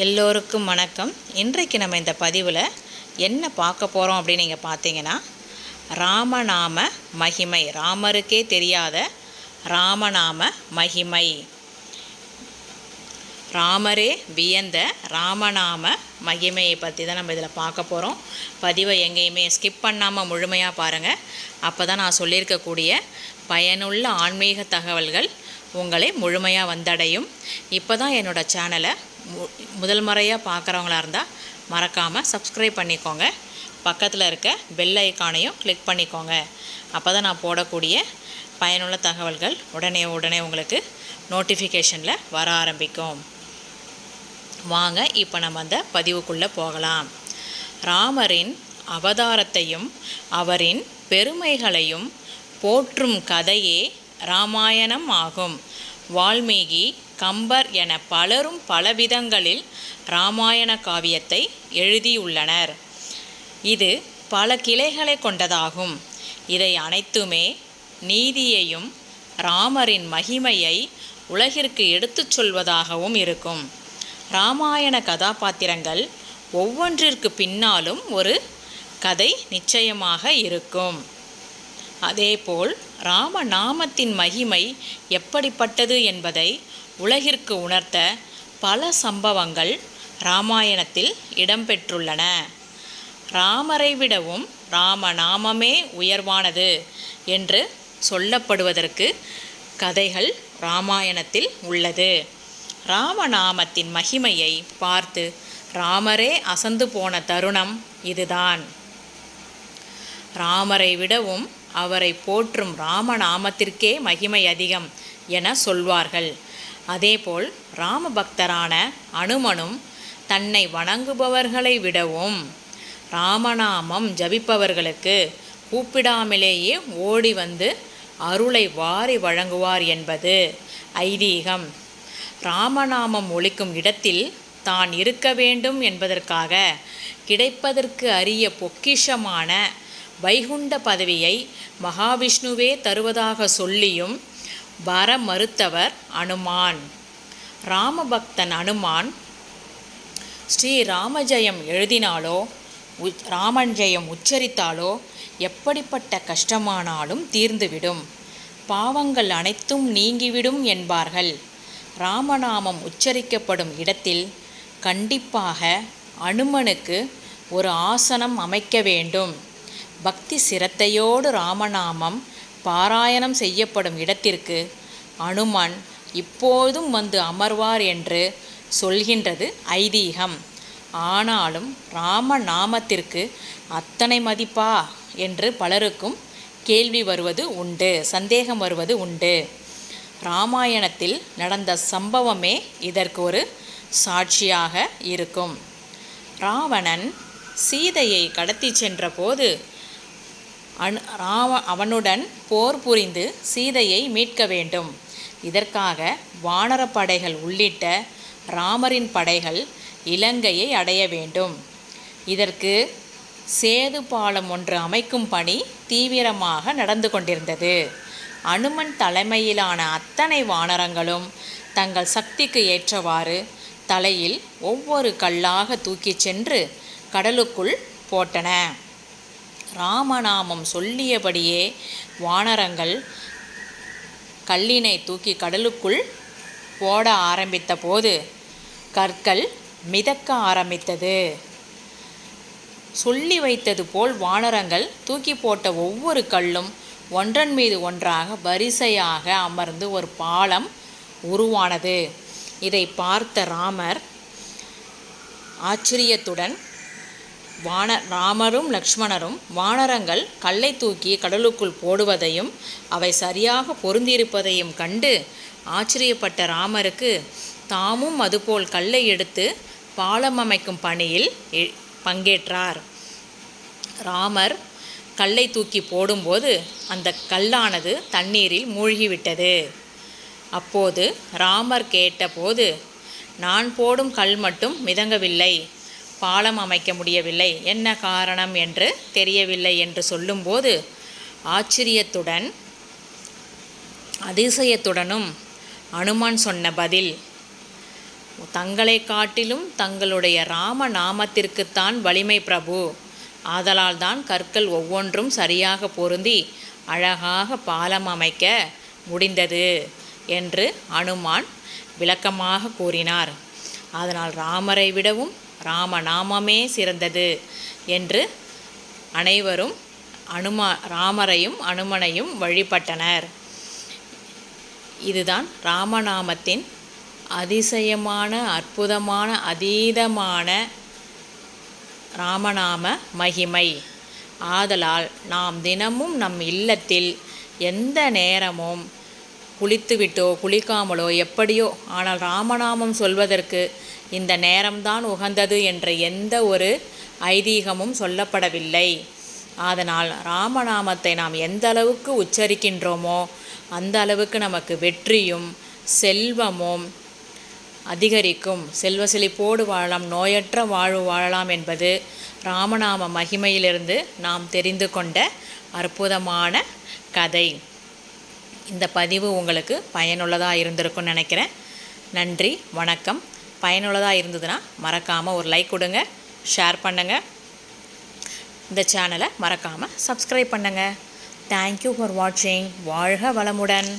எல்லோருக்கும் வணக்கம். இன்றைக்கு நம்ம இந்த பதிவில் என்ன பார்க்க போகிறோம் அப்படின்னு நீங்கள் பார்த்தீங்கன்னா ராமநாம மகிமை ராமருக்கே தெரியாத ராமநாம மகிமை. ராமரே வியந்த ராமநாம மகிமையை பற்றி தான் நம்ம இதில் பார்க்க போகிறோம் பதிவை எங்கேயுமே ஸ்கிப் பண்ணாமல் முழுமையாக பாருங்கள் அப்போ தான் நான் சொல்லியிருக்கக்கூடிய பயனுள்ள ஆன்மீக தகவல்கள் உங்களை முழுமையாக வந்தடையும். இப்போ தான் என்னோடய சேனலை முதல் முறையாக பார்க்குறவங்களா இருந்தால் மறக்காமல் சப்ஸ்கிரைப் பண்ணிக்கோங்க. பக்கத்தில் இருக்க பெல் ஐக்கானையும் கிளிக் பண்ணிக்கோங்க. அப்போ தான் நான் போடக்கூடிய பயனுள்ள தகவல்கள் உடனே உடனே உங்களுக்கு நோட்டிஃபிகேஷனில் வர ஆரம்பிக்கும். வாங்க இப்போ நம்ம அந்த பதிவுக்குள்ளே போகலாம். ராமரின் அவதாரத்தையும் அவரின் பெருமைகளையும் போற்றும் கதையே ராமாயணம் ஆகும். வால்மீகி கம்பர் என பலரும் பலவிதங்களில் ராமாயண காவியத்தை எழுதியுள்ளனர். இது பல கிளைகளை கொண்டதாகும். இதை அனைத்துமே நீதியையும் ராமரின் மகிமையை உலகிற்கு எடுத்துச் சொல்வதாகவும் இருக்கும். ராமாயண கதாபாத்திரங்கள் ஒவ்வொன்றிற்கு பின்னாலும் ஒரு கதை நிச்சயமாக இருக்கும். அதேபோல் ராமநாமத்தின் மகிமை எப்படிப்பட்டது என்பதை உலகிற்கு உணர்த்த பல சம்பவங்கள் ராமாயணத்தில் இடம்பெற்றுள்ளன. ராமரை விடவும் ராமநாமமே உயர்வானது என்று சொல்லப்படுவதற்கு கதைகள் ராமாயணத்தில் உள்ளது. ராமநாமத்தின் மகிமையை பார்த்து ராமரே அசந்து போன தருணம் இதுதான். ராமரை விடவும் அவரை போற்றும் ராமநாமத்திற்கே மகிமை அதிகம் என சொல்வார்கள். அதேபோல் ராமபக்தரான அனுமனும் தன்னை வணங்குபவர்களை விடவும் ராமநாமம் ஜபிப்பவர்களுக்கு கூப்பிடாமலேயே ஓடி வந்து அருளை வாரி வழங்குவார் என்பது ஐதீகம். ராமநாமம் ஒழிக்கும் இடத்தில் தான் இருக்க வேண்டும் என்பதற்காக கிடைப்பதற்கு அரிய பொக்கிஷமான வைகுண்ட பதவியை மகாவிஷ்ணுவே தருவதாக சொல்லியும் வர மறுத்தவர் அனுமான். ராமபக்தன் அனுமான் ஸ்ரீ ராமஜெயம் எழுதினாலோ ராமன் ஜெயம் உச்சரித்தாலோ எப்படிப்பட்ட கஷ்டமானாலும் தீர்ந்துவிடும். பாவங்கள் அனைத்தும் நீங்கிவிடும் என்பார்கள். ராமநாமம் உச்சரிக்கப்படும் இடத்தில் கண்டிப்பாக அனுமனுக்கு ஒரு ஆசனம் அமைக்க வேண்டும். பக்தி சிரத்தையோடு ராமநாமம் பாராயணம் செய்யப்படும் இடத்திற்கு அனுமன் இப்போதும் வந்து அமர்வார் என்று சொல்கின்றது ஐதீகம். ஆனாலும் ராம நாமத்திற்கு அத்தனை மதிப்பா என்று பலருக்கும் கேள்வி வருவது உண்டு சந்தேகம் வருவது உண்டு. ராமாயணத்தில் நடந்த சம்பவமே இதற்கு ஒரு சாட்சியாக இருக்கும். ராவணன் சீதையை கடத்தி சென்றபோது அனு ராவ அவனுடன் போர் புரிந்து சீதையை மீட்க வேண்டும். இதற்காக வானரப் படைகள் உள்ளிட்ட ராமரின் படைகள் இலங்கையை அடைய வேண்டும். இதற்கு சேது பாலம் ஒன்று அமைக்கும் பணி தீவிரமாக நடந்து கொண்டிருந்தது. அனுமன் தலைமையிலான அத்தனை வானரங்களும் தங்கள் சக்திக்கு ஏற்றவாறு தலையில் ஒவ்வொரு கல்லாக தூக்கிச் சென்று கடலுக்குள் போட்டன. ராமநாமம் சொல்லியபடியே வானரங்கள் கல்லினை தூக்கி கடலுக்குள் போட ஆரம்பித்த போது கற்கள் மிதக்க ஆரம்பித்தது. சொல்லி வைத்தது போல் வானரங்கள் தூக்கி போட்ட ஒவ்வொரு கல்லும் ஒன்றன் மீது ஒன்றாக வரிசையாக அமர்ந்து ஒரு பாலம் உருவானது. இதை பார்த்த ராமர் ஆச்சரியத்துடன் வான ராமரும் லக்ஷ்மணரும் வானரங்கள் கல்லை தூக்கி கடலுக்குள் போடுவதையும் அவை சரியாக பொருந்தியிருப்பதையும் கண்டு ஆச்சரியப்பட்ட ராமருக்கு தாமும் அதுபோல் கல்லை எடுத்து பாலம் அமைக்கும் பணியில் பங்கேற்றார். ராமர் கல்லை தூக்கி போடும்போது அந்த கல்லானது தண்ணீரில் மூழ்கிவிட்டது. அப்போது ராமர் கேட்டபோது நான் போடும் கல் மட்டும் மிதங்கவில்லை. பாலம் அமைக்க முடியவில்லை. என்ன காரணம் என்று தெரியவில்லை என்று சொல்லும்போது ஆச்சரியத்துடன் அதிசயத்துடனும் அனுமான் சொன்ன பதில் தங்களை காட்டிலும் தங்களுடைய ராம நாமத்திற்குத்தான் வலிமை பிரபு. ஆதலால் தான் கற்கள் ஒவ்வொன்றும் சரியாக பொருந்தி அழகாக பாலம் அமைக்க முடிந்தது என்று அனுமான் விளக்கமாக கூறினார். அதனால் ராமரை விடவும் ராமநாமமே சிறந்தது என்று அனைவரும் அனுமா ராமரையும் அனுமனையும் வழிபட்டனர். இதுதான் ராமநாமத்தின் அதிசயமான அற்புதமான அதீதமான ராமநாம மகிமை. ஆதலால் நாம் தினமும் நம் இல்லத்தில் எந்த நேரமும் குளித்துவிட்டோ குளிக்காமலோ எப்படியோ ஆனால் ராமநாமம் சொல்வதற்கு இந்த நேரம்தான் உகந்தது என்ற எந்த ஒரு ஐதீகமும் சொல்லப்படவில்லை. அதனால் ராமநாமத்தை நாம் எந்த அளவுக்கு உச்சரிக்கின்றோமோ அந்த அளவுக்கு நமக்கு வெற்றியும் செல்வமும் அதிகரிக்கும். செல்வ செழிப்போடு வாழலாம் நோயற்ற வாழ்வு வாழலாம் என்பது ராமநாம மகிமையிலிருந்து நாம் தெரிந்து கொண்ட அற்புதமான கதை. இந்த பதிவு உங்களுக்கு பயனுள்ளதாக இருந்திருக்கும்னு நினைக்கிறேன். நன்றி வணக்கம். பயனுள்ளதாக இருந்ததுன்னா மறக்காமல் ஒரு லைக் கொடுங்க ஷேர் பண்ணுங்கள் இந்த சேனலை மறக்காமல் சப்ஸ்கிரைப் பண்ணுங்கள் தேங்க்யூ ஃபார் வாட்சிங் வாழ்க வளமுடன்.